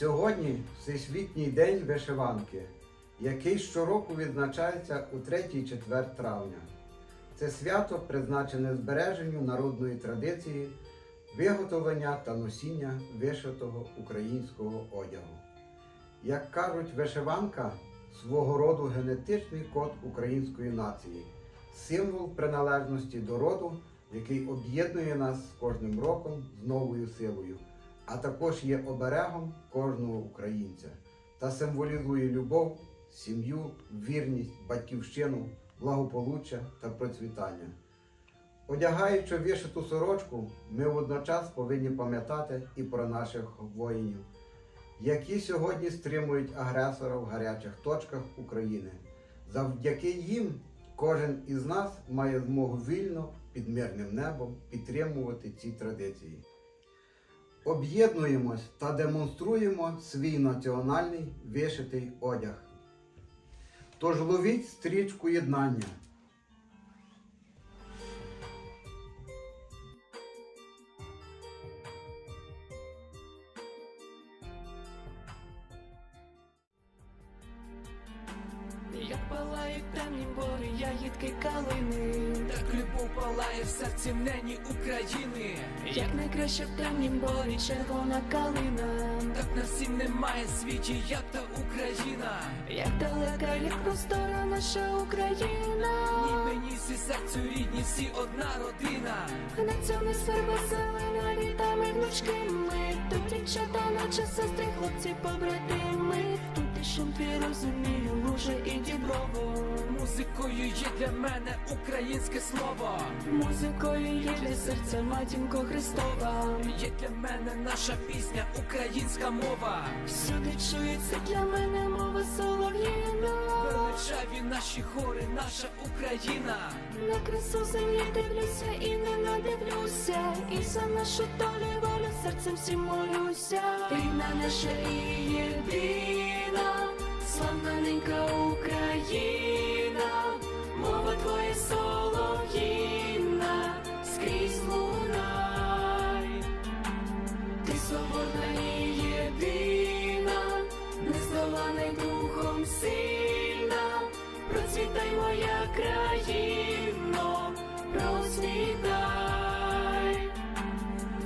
Сьогодні Всесвітній день вишиванки, який щороку відзначається у 3-4 травня. Це свято призначене збереженню народної традиції, виготовлення та носіння вишитого українського одягу. Як кажуть, вишиванка свого роду генетичний код української нації, символ приналежності до роду, який об'єднує нас з кожним роком з новою силою, а також є оберегом кожного українця та символізує любов, сім'ю, вірність, батьківщину, благополуччя та процвітання. Одягаючи вишиту сорочку, ми водночас повинні пам'ятати і про наших воїнів, які сьогодні стримують агресора в гарячих точках України. Завдяки їм кожен із нас має змогу вільно під мирним небом підтримувати ці традиції. Об'єднуємось та демонструємо свій національний вишитий одяг. Тож ловіть стрічку єднання. Палають темні бори, ягідки калини, Так любов палає в серці нені України. як найкраще в темнім борі червона калина, Так на всім немає світі, як та Україна. як далека, як простора наша Україна. Ні мені всі серцю рідні, всі одна родина. Гнеться сверба зелена літами гнучки ми Тут дівчата, наче сестри, хлопці побратими Тут і шум твій розумію, луже і діброво Музикою є для мене українське слово. Музикою є для серця матінко Христова Є для мене наша пісня, українська мова. Всюди чується для мене мова солов'їна Величаві наші хори, наша Україна. На красу землі дивлюся і не надивлюся І за нашу долю волю серцем всім молюся Рідна наша і єдина ненька Україна Мова твоя солов'їна Скрізь лунай. Ти свободна і єдина, нездолана й духом сильна, процвітай моя країно, процвітай,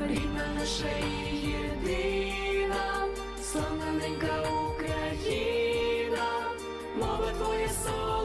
рідна наша і єдина, славна ненька Україна, мова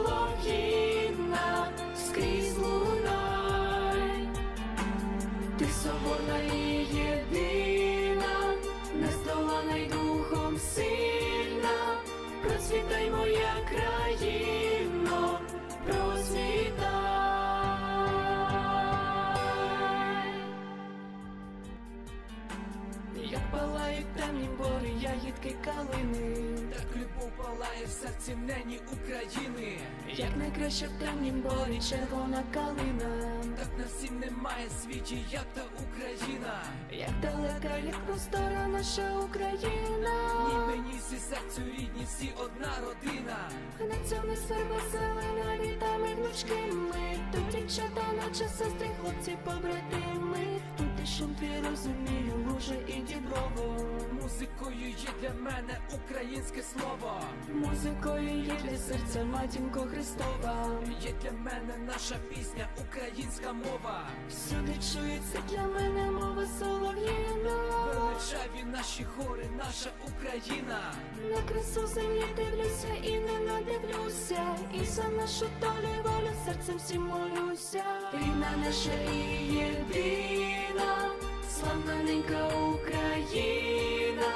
Як палають темні бори, ягідки калини, Так любов палає в серці нені України. як найкраще в темнім борі червона калина, Так на всім немає світі, як та Україна. як далека, як простора наша Україна, Ні мені всі серцю рідні, всі одна родина. Гнеться не сверба зелена літами гнучки ми Тут дівчата, наче сестри, хлопці побратими Шум твій розумію, луже і діброво Музикою є для мене українське слово. Музикою є для серця матінко Христова Є для мене наша пісня, українська мова. Всюди чується для мене мова солов'їна Величаві наші хори, наша Україна. На красу землі дивлюся і не надивлюся І за нашу долю волю серцем всім молюся Рідна наша і єдина Славна ненька Україна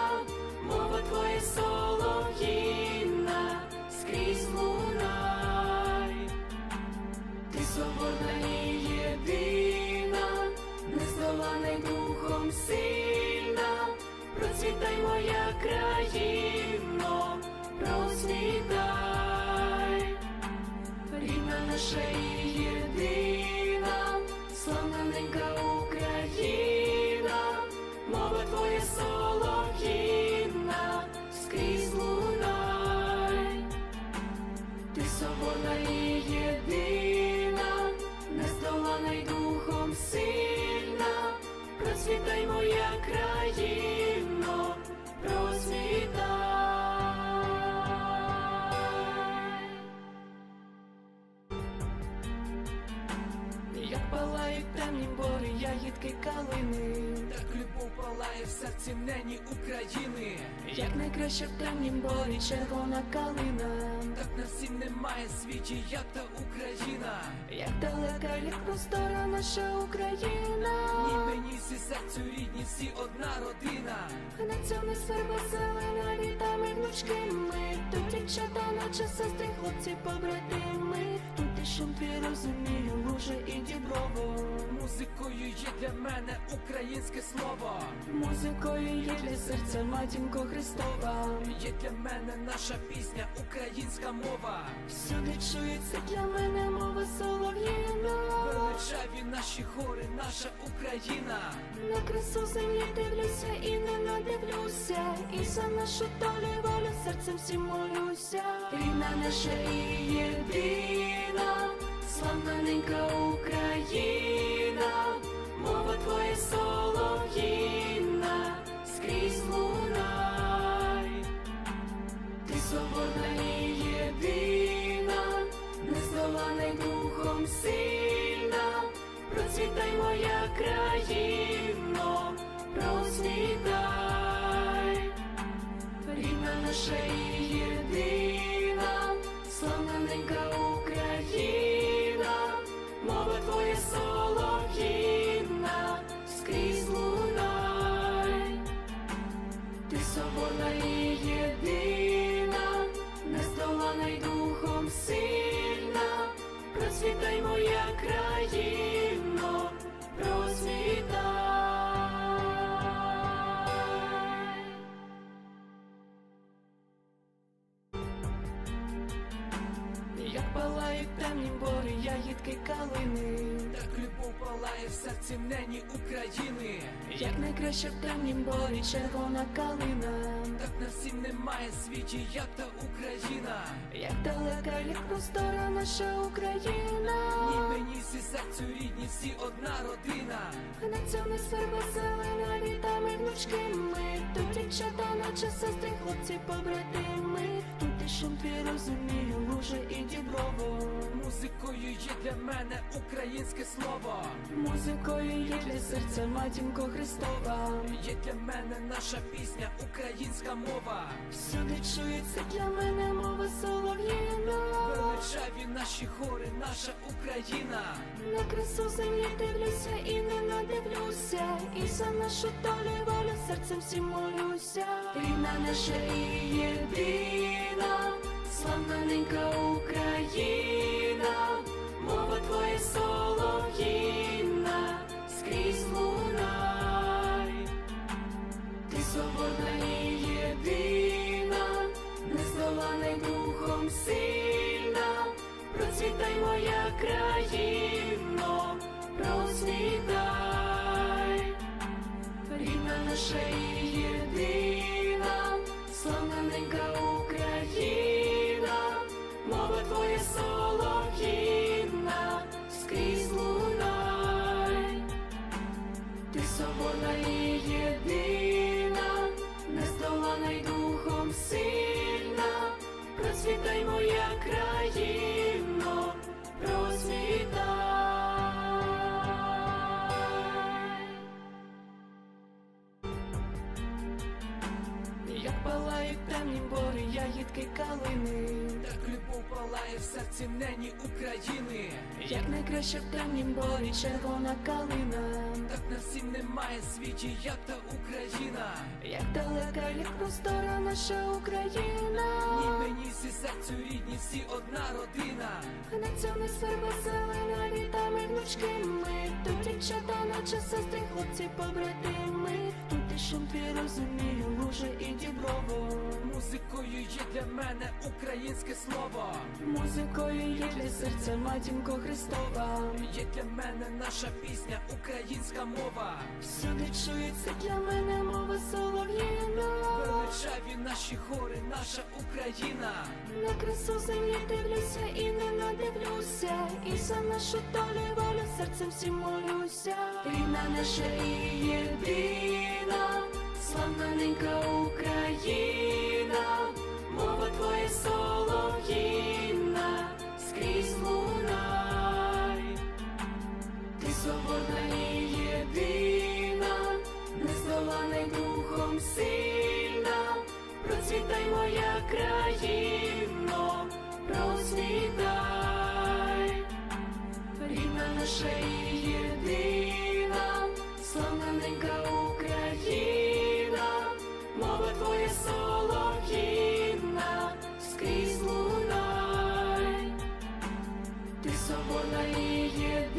Мова твоя солов'їна Скрізь лунай. Ти свободна і єдина Нездолана духом сильна. Процвітай моя країно, процвітай, рідна наша процвітай моя країно, процвітай. Як палають темні бори, ягідки калини, так любов палає в серці нені України, як найкраще в темнім борі, червона калина. Так на всім немає світі, як та Україна. як далека, як простора наша Україна. Ні мені всі серцю рідні, всі одна родина. На цьому серба зелена літами гнучкими Тут дівчата, наче сестри, хлопці побратими Тут ти розумію, луже і діброво Музикою є для мене українське слово. Музикою є для серця матінко Христова Є для мене наша пісня, українська мова. Всюди чується для мене мова солов'їна Величаві наші хори, наша Україна. На красу землі дивлюся і не надивлюся. І за нашу долю і волю серцем всім молюся. Рідна наша і єдина Славна ненька Україна. Мова твоя солов'їна Скрізь лунай. Ти свободна і єдина Нездолана й духом сильна Процвітай моя країно, процвітай, рідна наша і єдина, славна палають темні бори, ягідки калини, Так любов палає в серці нені України. як найкраще в темнім борі червона калина, Так на всім немає світі, як та Україна. як далека, як простора наша Україна. Ні мені всі серцю рідні, всі одна родина. Національна сферба зелена літами гнучкими Тут дівчата, наче сестри, хлопці побратими Тут шум твій розумію, луже і діброво Музикою є для мене українське слово. Музикою є для серця матінко Христова Є для мене наша пісня, українська мова. Всюди чується для мене мова солов'їна Величаві наші хори, наша Україна. На красу землі дивлюся і не надивлюся І за нашу долю і волю серцем всім молюся Рідна наша і єдина Славна ненька Україна Твоя солов'їна Скрізь лунай. Ти свободна і єдина Нездолана й духом сильна. Процвітай моя країно, процвітай, рідна наша єдина, славна Україна, мова твоя солов'їна, соборна і єдина, нездолана й духом сильна, процвітай моя країно, процвітай. Палають темні бори, ягідки калини, Так любов палає в серці нені України. як найкраще в темнім борі червона калина, Так на всім немає світі, як та Україна. як далека, як простора наша Україна. Ні мені всі серцю рідні, всі одна родина. Національна сферба зелена літами гнучкими Тут дівчата, наче сестри, хлопці побратими Тут шум твій розумію, луже і діброво Музикою є для мене українське слово. Музикою є для серця матінко Христова Є для мене наша пісня, українська мова. Всюди чується для мене мова солов'їна Величаві наші хори, наша Україна. На красу землі дивлюся і не надивлюся І за нашу долю волю серцем всім молюся Рідна наша і єдина славненька Україна, мова твоя солов'їна скрізь лунай, ти свободна і єдина, нездоланий духом сильна, процвітай моя країно, процвітай, рідна наша і єдина, славненька Україна. Слово твоє солов'їна скрізь лунай, ти соборна і єдина.